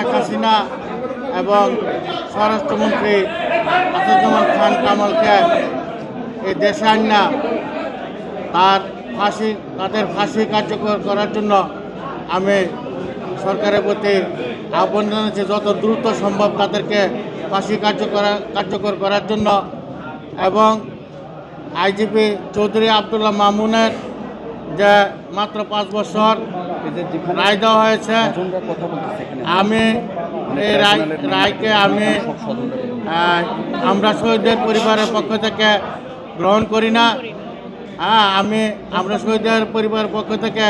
শেখ হাসিনা এবং স্বরাষ্ট্রমন্ত্রী আসাদুজ্জামান খান কামালকে এই দেশে আনা তার ফাঁসি, তাদের ফাঁসি কার্যকর করার জন্য আমি সরকারের প্রতি আহ্বান জানাচ্ছি, যত দ্রুত সম্ভব তাদেরকে ফাঁসি কার্যকর কার্যকর করার জন্য এবং আইজিপি চৌধুরী আবদুল্লাহ মামুনের যে মাত্র পাঁচ বছর রায় দেওয়া হয়েছে। আমি এই রায় রায়কে আমি আমরা শহীদদের পরিবারের পক্ষ থেকে গ্রহণ করি না। হ্যাঁ আমি আমরা শহীদদের পরিবারের পক্ষ থেকে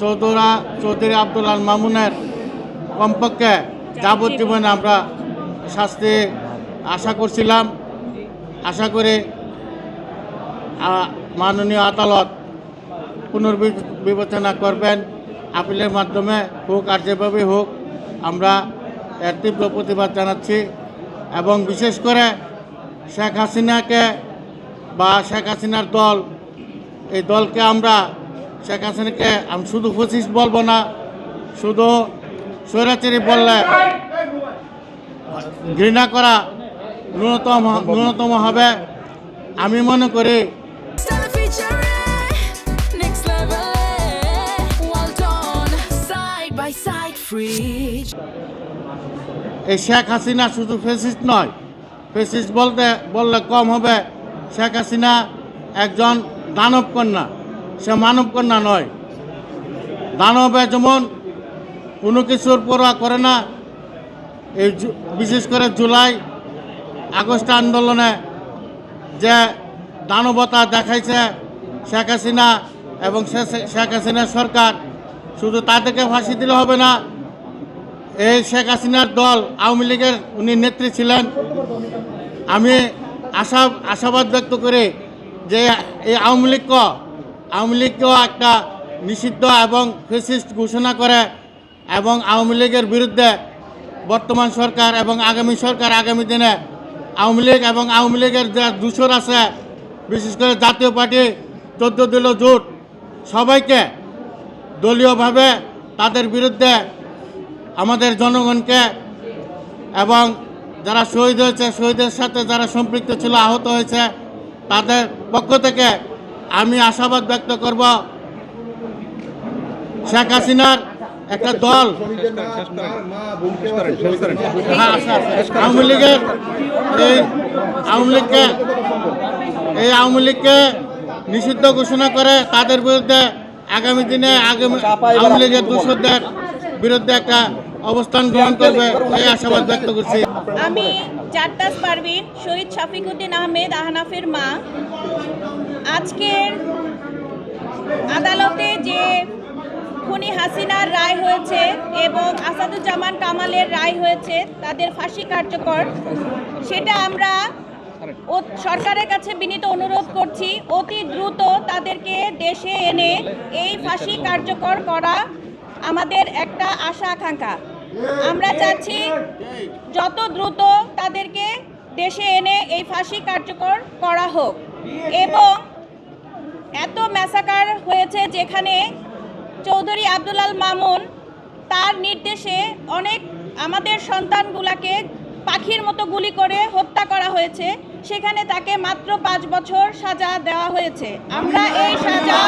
চৌধুরা চৌধুরী আব্দুল আল মামুনের কমপক্ষে যাবজ্জীবনে আমরা শাস্তি আশা করছিলাম। আশা করি মাননীয় আদালত পুনর্বিবেচনা করবেন। আপিলের মাধ্যমে হোক আর যেভাবে হোক, আমরা এর তীব্র প্রতিবাদ জানাচ্ছি এবং বিশেষ করে শেখ হাসিনাকে বা শেখ হাসিনার দল, এই দলকে আমরা, শেখ হাসিনাকে আমি শুধু ফসিস বলব না, শুধু স্বৈরাচারী বললে ঘৃণা করা ন্যূনতম ন্যূনতম হবে। আমি মনে করি এই শেখ হাসিনা শুধু ফেসিস্ট নয়, ফেসিস্ট বলতে, বললে কম হবে। শেখ হাসিনা একজন দানব কন্যা, সে মানব কন্যা নয়। দানবে যেমন কোনো কিছুর পরোয়া করে না। এই বিশেষ করে জুলাই আগস্ট আন্দোলনে যে দানবতা দেখাইছে শেখ হাসিনা এবং শেখ হাসিনা সরকার, শুধু তাদেরকে ফাঁসি দিলে হবে না এই শেখ হাসিনার দল আওয়ামী লীগের উনি নেত্রী ছিলেন। আমি আশা, আশাবাদ ব্যক্ত করি যে এই আওয়ামী লীগ আওয়ামী লীগকেও একটা নিষিদ্ধ এবং ফেসিস্ট ঘোষণা করে এবং আওয়ামী লীগের বিরুদ্ধে বর্তমান সরকার এবং আগামী সরকার আগামী দিনে আওয়ামী লীগ এবং আওয়ামী লীগের যে দূষর আছে, বিশেষ করে জাতীয় পার্টি, চোদ্দ দিল জোট, সবাইকে দলীয়ভাবে তাদের বিরুদ্ধে আমাদের জনগণকে এবং যারা শহীদ হয়েছে, শহীদের সাথে যারা সম্পৃক্ত ছিল, আহত হয়েছে, তাদের পক্ষ থেকে আমি আশাবাদ ব্যক্ত করব, শেখ হাসিনার একটা দল হ্যাঁ। আওয়ামী লীগের এই আওয়ামী লীগকে এই আওয়ামী লীগকে নিষিদ্ধ ঘোষণা করে তাদের বিরুদ্ধে আগামী দিনে আগামী আওয়ামী লীগের দূষকদের বিরুদ্ধে একটা অবস্থান গ্রহণ করবে এই আশাবাদ ব্যক্ত করছি। আমি জাট্টাস পারভিন, শহীদ শফিকুদ্দিন আহমেদ, আহনাফের মা। আজকের আদালতে যে খুনি হাসিনার রায় হয়েছে এবং আসাদুজ্জামান কামালের রায় হয়েছে, তাদের ফাঁসি কার্যকর, সেটা আমরা সরকারের কাছে বিনীত অনুরোধ করছি। অতি দ্রুত তাদেরকে দেশে এনে এই ফাঁসি কার্যকর করা আমাদের একটা আশা, আকাঙ্ক্ষা। আমরা চাচ্ছি যত দ্রুত তাদেরকে দেশে এনে এই ফাঁসি কার্যকর করা হোক। এবং এত ম্যাসাকার হয়েছে যেখানে চৌধুরী আব্দুলাল মামুন তার নির্দেশে অনেক আমাদের সন্তানগুলাকে পাখির মতো গুলি করে হত্যা করা হয়েছে। সেখানে তাকে মাত্র পাঁচ বছর সাজা দেওয়া হয়েছে। আমরা এই সাজা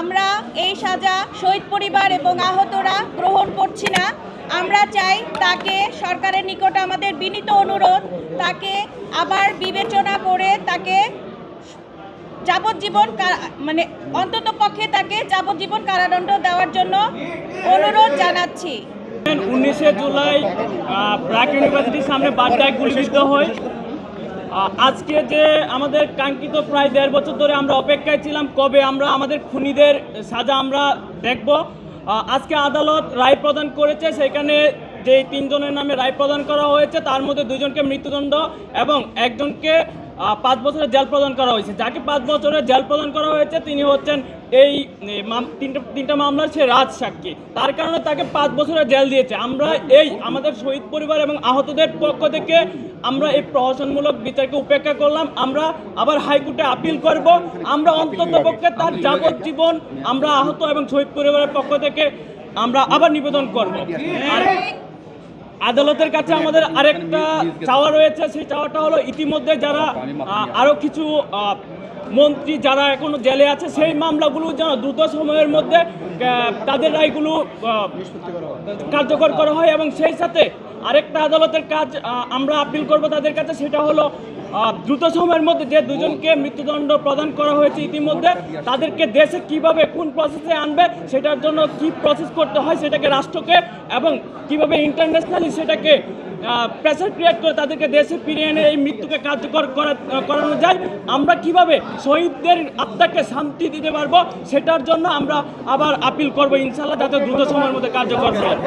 আমরা এই সাজা শহীদ পরিবার এবং আহতরা গ্রহণ করছি না। আমরা চাই তাকে সরকারের নিকট আমাদের বিনীত অনুরোধ, তাকে আবার বিবেচনা করে তাকে যাবজ্জীবন মানে অন্তত পক্ষে তাকে যাবজ্জীবন কারাদণ্ড দেওয়ার জন্য অনুরোধ জানাচ্ছি। উনিশে জুলাই ব্র্যাক ইউনিভার্সিটির সামনে বাড্ডায় গুলিবিদ্ধ হয় আজকে যে আমাদের কাঙ্ক্ষিত প্রায় দেড় বছর ধরে আমরা অপেক্ষায় ছিলাম, কবে আমরা আমাদের খুনিদের সাজা আমরা দেখব। আজকে আদালত রায় প্রদান করেছে, সেখানে যে তিনজনের নামে রায় প্রদান করা হয়েছে, তার মধ্যে দুজনকে মৃত্যুদণ্ড এবং একজনকে পাঁচ বছরের জেল প্রদান করা হয়েছে। যাকে পাঁচ বছরের জেল প্রদান করা হয়েছে, তিনি হচ্ছেন এই তিনটা তিনটা মামলার সে রাজ সাক্ষী। তার কারণে তাকে পাঁচ বছরের জেল দিয়েছে। আমরা এই আমাদের শহীদ পরিবার এবং আহতদের পক্ষ থেকে আমরা এই প্রহসনমূলক বিচারকে উপেক্ষা করলাম। আমরা আবার হাইকোর্টে আপিল করব। আমরা অন্তত পক্ষে তার যাবজ্জীবন আমরা আহত এবং শহীদ পরিবারের পক্ষ থেকে আমরা আবার নিবেদন করব। আদালতের কাছে আমাদের আরেকটা চাওয়া রয়েছে, সেই চাওয়াটা হলো ইতিমধ্যে যারা আরও আরও কিছু মন্ত্রী যারা এখনও জেলে আছে, সেই মামলাগুলো যেন দ্রুত সময়ের মধ্যে তাদের রায়গুলো কার্যকর করা হয় এবং সেই সাথে আরেকটা আদালতের কাজ আমরা আপিল করব তাদের কাছে, সেটা হলো দ্রুত সময়ের মধ্যে যে দুজনকে মৃত্যুদণ্ড প্রদান করা হয়েছে ইতিমধ্যে, তাদেরকে দেশে কীভাবে কোন প্রসেসে আনবে, সেটার জন্য কি প্রসেস করতে হয় সেটাকে রাষ্ট্রকে এবং কীভাবে ইন্টারন্যাশনালি সেটাকে প্রেসার ক্রিয়েট করে তাদেরকে দেশে ফিরিয়ে এনে এই মৃত্যুকে কার্যকর করা, করানো যায়, আমরা কীভাবে শহীদদের আত্মাকে শান্তি দিতে পারব, সেটার জন্য আমরা আবার আপিল করব ইনশাল্লাহ যাতে দ্রুত সময়ের মধ্যে কার্যকর হয়।